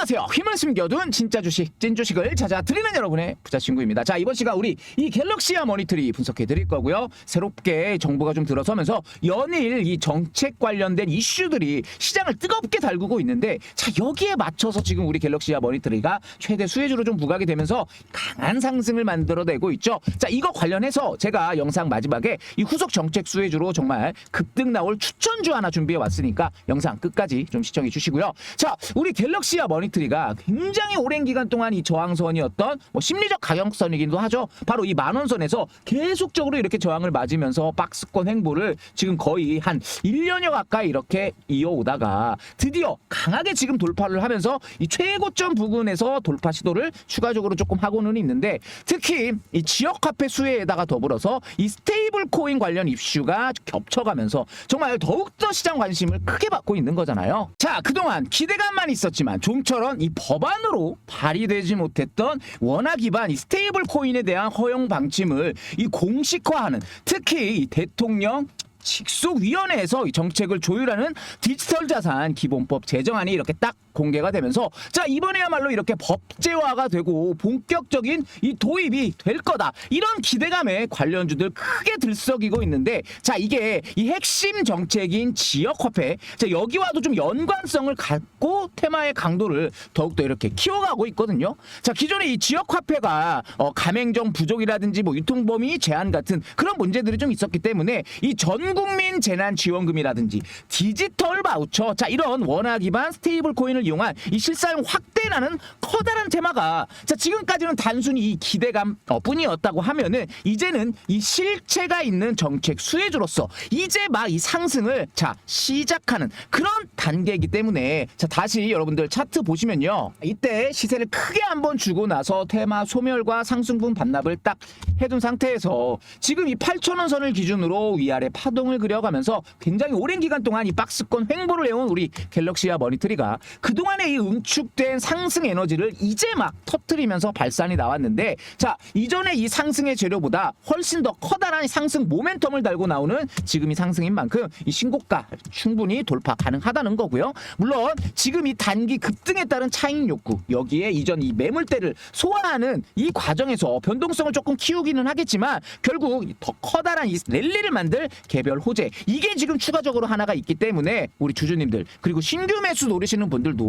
안녕하세요. 힘을 숨겨둔 진짜 주식, 찐 주식을 찾아 드리는 여러분의 부자 친구입니다. 자, 이번 시간 우리 이 갤럭시아 머니터리 분석해 드릴 거고요. 새롭게 정보가 좀 들어서면서 연일 이 정책 관련된 이슈들이 시장을 뜨겁게 달구고 있는데 자, 여기에 맞춰서 지금 우리 갤럭시아 머니터리가 최대 수혜주로 좀 부각이 되면서 강한 상승을 만들어내고 있죠. 자, 이거 관련해서 제가 영상 마지막에 이 후속 정책 수혜주로 정말 급등 나올 추천주 하나 준비해 왔으니까 영상 끝까지 좀 시청해 주시고요. 자, 우리 갤럭시아 머니터리 가 굉장히 오랜 기간 동안 이 저항선이었던 뭐 심리적 가격선이기도 하죠. 바로 이 만원선에서 계속적으로 이렇게 저항을 맞으면서 박스권 횡보를 지금 거의 한 1년여 가까이 이렇게 이어오다가 드디어 강하게 지금 돌파를 하면서 이 최고점 부근에서 돌파 시도를 추가적으로 조금 하고는 있는데 특히 이 지역 화폐 수혜에다가 더불어서 이 스테이블 코인 관련 이슈가 겹쳐가면서 정말 더욱더 시장 관심을 크게 받고 있는 거잖아요. 자, 그동안 기대감만 있었지만 좀처럼 이 법안으로 발의되지 못했던 원화 기반 이 스테이블 코인에 대한 허용 방침을 이 공식화하는 특히 이 대통령 직속위원회에서 이 정책을 조율하는 디지털 자산 기본법 제정안이 이렇게 딱 공개가 되면서 자 이번에야말로 이렇게 법제화가 되고 본격적인 이 도입이 될 거다. 이런 기대감에 관련주들 크게 들썩이고 있는데 자 이게 이 핵심 정책인 지역화폐 자 여기와도 좀 연관성을 갖고 테마의 강도를 더욱더 이렇게 키워가고 있거든요. 자 기존의 이 지역화폐가 어, 가맹점 부족이라든지 뭐 유통범위 제한 같은 그런 문제들이 좀 있었기 때문에 이 전국민 재난지원금이라든지 디지털 바우처 자 이런 원화 기반 스테이블 코인을 이용한 이 실사용 확대라는 커다란 테마가 자 지금까지는 단순히 이 기대감 어, 뿐이었다고 하면은 이제는 이 실체가 있는 정책 수혜주로서 이제 막 이 상승을 자 시작하는 그런 단계이기 때문에 자 다시 여러분들 차트 보시면요. 이때 시세를 크게 한번 주고 나서 테마 소멸과 상승분 반납을 딱 해둔 상태에서 지금 이 8천원 선을 기준으로 위아래 파동을 그려가면서 굉장히 오랜 기간 동안 이 박스권 횡보를 해온 우리 갤럭시와 머니터리가 그 동안의 이 응축된 상승 에너지를 이제 막 터트리면서 발산이 나왔는데 자 이전에 이 상승의 재료보다 훨씬 더 커다란 상승 모멘텀을 달고 나오는 지금 이 상승인 만큼 이 신고가 충분히 돌파 가능하다는 거고요. 물론 지금 이 단기 급등에 따른 차익 욕구 여기에 이전 이 매물대를 소화하는 이 과정에서 변동성을 조금 키우기는 하겠지만 결국 더 커다란 이 랠리를 만들 개별 호재 이게 지금 추가적으로 하나가 있기 때문에 우리 주주님들 그리고 신규 매수 노리시는 분들도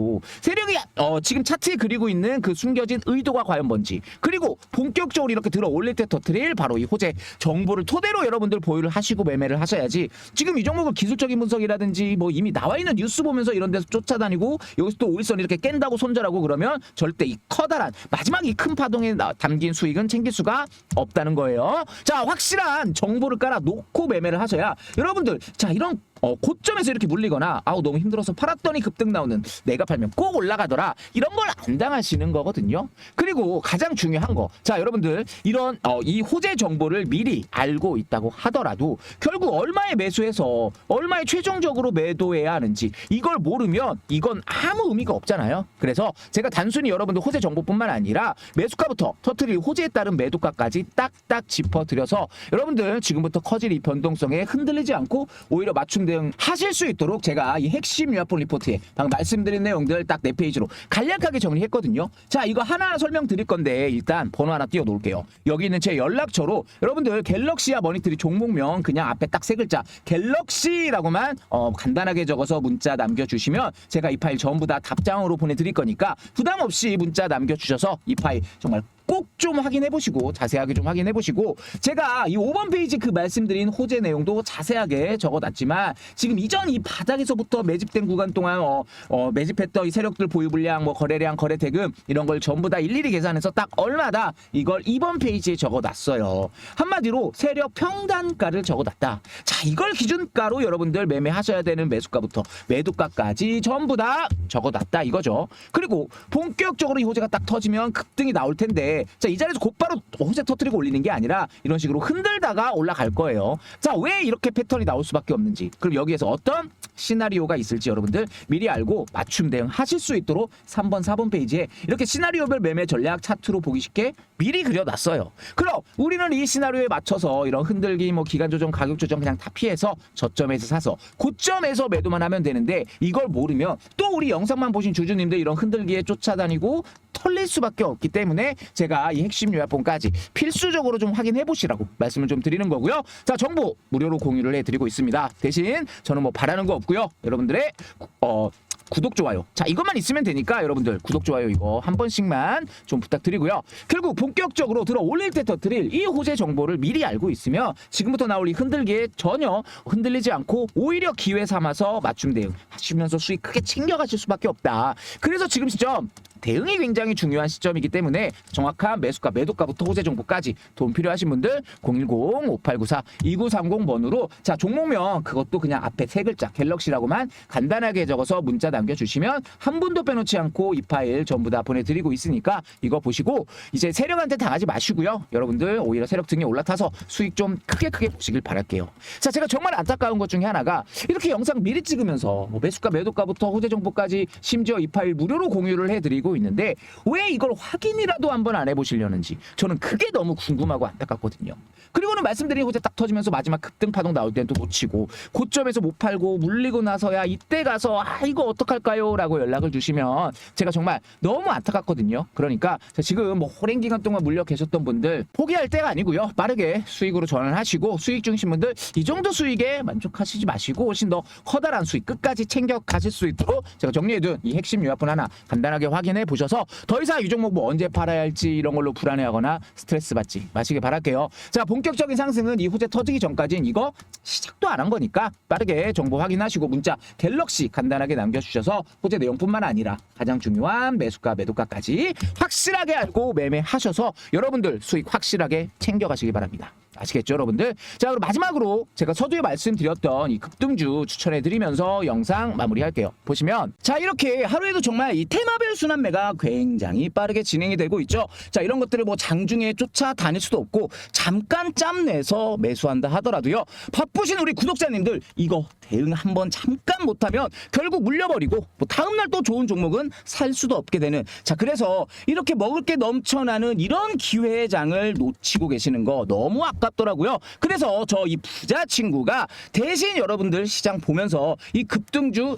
세력이 어, 지금 차트에 그리고 있는 그 숨겨진 의도가 과연 뭔지. 그리고 본격적으로 이렇게 들어 올릴 때 터트릴 바로 이 호재 정보를 토대로 여러분들 보유를 하시고 매매를 하셔야지. 지금 이 종목을 기술적인 분석이라든지 뭐 이미 나와 있는 뉴스 보면서 이런 데서 쫓아다니고 여기서 또 오일선 이렇게 깬다고 손절하고 그러면 절대 이 커다란 마지막 이 큰 파동에 나- 담긴 수익은 챙길 수가 없다는 거예요. 자 확실한 정보를 깔아 놓고 매매를 하셔야 여러분들 자 이런 어, 고점에서 이렇게 물리거나 아우 너무 힘들어서 팔았더니 급등 나오는 내가 팔면 꼭 올라가더라 이런 걸 안 당하시는 거거든요. 그리고 가장 중요한 거 자 여러분들 이런 어, 이 호재 정보를 미리 알고 있다고 하더라도 결국 얼마에 매수해서 얼마에 최종적으로 매도해야 하는지 이걸 모르면 이건 아무 의미가 없잖아요. 그래서 제가 단순히 여러분들 호재 정보뿐만 아니라 매수가부터 터트릴 호재에 따른 매도가까지 딱딱 짚어드려서 여러분들 지금부터 커질 이 변동성에 흔들리지 않고 오히려 맞춤 대응 하실 수 있도록 제가 이 핵심 유아폰 리포트에 방금 말씀드린 내용들 딱 네 페이지로 간략하게 정리했거든요. 자 이거 하나하나 설명드릴 건데 일단 번호 하나 띄워 놓을게요. 여기 있는 제 연락처로 여러분들 갤럭시와 머니터리 종목명 그냥 앞에 딱 세 글자 갤럭시라고만 어, 간단하게 적어서 문자 남겨주시면 제가 이 파일 전부 다 답장으로 보내드릴 거니까 부담 없이 문자 남겨주셔서 이 파일 정말 꼭 좀 확인해 보시고 자세하게 좀 확인해 보시고 제가 이 5번 페이지 그 말씀드린 호재 내용도 자세하게 적어놨지만 지금 이전 이 바닥에서부터 매집된 구간 동안 어, 어, 매집했던 이 세력들 보유 물량 뭐 거래량 거래 대금 이런 걸 전부 다 일일이 계산해서 딱 얼마다 이걸 2번 페이지에 적어놨어요. 한마디로 세력 평단가를 적어놨다. 자 이걸 기준가로 여러분들 매매하셔야 되는 매수가부터 매도가까지 전부 다 적어놨다 이거죠. 그리고 본격적으로 이 호재가 딱 터지면 급등이 나올 텐데 자 이 자리에서 곧바로 호재 터트리고 올리는 게 아니라 이런 식으로 흔들다가 올라갈 거예요. 자 왜 이렇게 패턴이 나올 수밖에 없는지 그럼 여기에서 어떤 시나리오가 있을지 여러분들 미리 알고 맞춤 대응 하실 수 있도록 3번 4번 페이지에 이렇게 시나리오별 매매 전략 차트로 보기 쉽게 미리 그려놨어요. 그럼 우리는 이 시나리오에 맞춰서 이런 흔들기 뭐 기간 조정 가격 조정 그냥 다 피해서 저점에서 사서 고점에서 매도만 하면 되는데 이걸 모르면 또 우리 영상만 보신 주주님들 이런 흔들기에 쫓아다니고 털릴 수밖에 없기 때문에 제가 이 핵심 요약본까지 필수적으로 좀 확인해 보시라고 말씀을 좀 드리는 거고요. 자 정보 무료로 공유를 해 드리고 있습니다. 대신 저는 뭐 바라는 거 없고요. 여러분들의 어 구독 좋아요. 자 이것만 있으면 되니까 여러분들 구독 좋아요 이거 한 번씩만 좀 부탁드리고요. 결국 본격적으로 들어 올릴 때 터트릴 이 호재 정보를 미리 알고 있으면 지금부터 나올 이 흔들기에 전혀 흔들리지 않고 오히려 기회 삼아서 맞춤 대응 하시면서 수익 크게 챙겨가실 수밖에 없다. 그래서 지금 시점 대응이 굉장히 중요한 시점이기 때문에 정확한 매수가 매도가부터 호재 정보까지 도움 필요하신 분들 010-5894-2930 번으로 자 종목명 그것도 그냥 앞에 세 글자 갤럭시라고만 간단하게 적어서 문자 남겨주시면 한 분도 빼놓지 않고 이 파일 전부 다 보내드리고 있으니까 이거 보시고 이제 세력한테 당하지 마시고요. 여러분들 오히려 세력 등에 올라타서 수익 좀 크게 크게 보시길 바랄게요. 자 제가 정말 안타까운 것 중에 하나가 이렇게 영상 미리 찍으면서 뭐 매수가 매도가부터 호재 정보까지 심지어 이 파일 무료로 공유를 해드리고 있는데 왜 이걸 확인이라도 한번 안 해보시려는지 저는 그게 너무 궁금하고 안타깝거든요. 그리고는 말씀드린 호재 딱 터지면서 마지막 급등 파동 나올 때는 또 놓치고 고점에서 못 팔고 물리고 나서야 이때 가서 아 이거 어떡할까요? 라고 연락을 주시면 제가 정말 너무 안타깝거든요. 그러니까 자, 지금 뭐 오랜 기간 동안 물려 계셨던 분들 포기할 때가 아니고요. 빠르게 수익으로 전환하시고 수익 중이신 분들 이 정도 수익에 만족하시지 마시고 훨씬 더 커다란 수익 끝까지 챙겨 가실 수 있도록 제가 정리해둔 이 핵심 요약본 하나 간단하게 확인해 보셔서 더 이상 이 종목 뭐 언제 팔아야 할지 이런 걸로 불안해하거나 스트레스 받지 마시길 바랄게요. 자 본격적인 상승은 이 호재 터지기 전까지는 이거 시작도 안 한 거니까 빠르게 정보 확인하시고 문자 갤럭시 간단하게 남겨주셔서 호재 내용뿐만 아니라 가장 중요한 매수가 매도가까지 확실하게 알고 매매하셔서 여러분들 수익 확실하게 챙겨가시기 바랍니다. 아시겠죠, 여러분들? 자, 그럼 마지막으로 제가 서두에 말씀드렸던 이 급등주 추천해드리면서 영상 마무리할게요. 보시면, 자, 이렇게 하루에도 정말 이 테마별 순환매가 굉장히 빠르게 진행이 되고 있죠. 자, 이런 것들을 뭐 장중에 쫓아다닐 수도 없고, 잠깐 짬 내서 매수한다 하더라도요. 바쁘신 우리 구독자님들, 이거 대응 한번 잠깐 못하면 결국 물려버리고, 뭐 다음날 또 좋은 종목은 살 수도 없게 되는. 자, 그래서 이렇게 먹을 게 넘쳐나는 이런 기회의 장을 놓치고 계시는 거 너무 아깝 더라고요. 그래서 저 이 부자 친구가 대신 여러분들 시장 보면서 이 급등주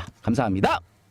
감사합니다.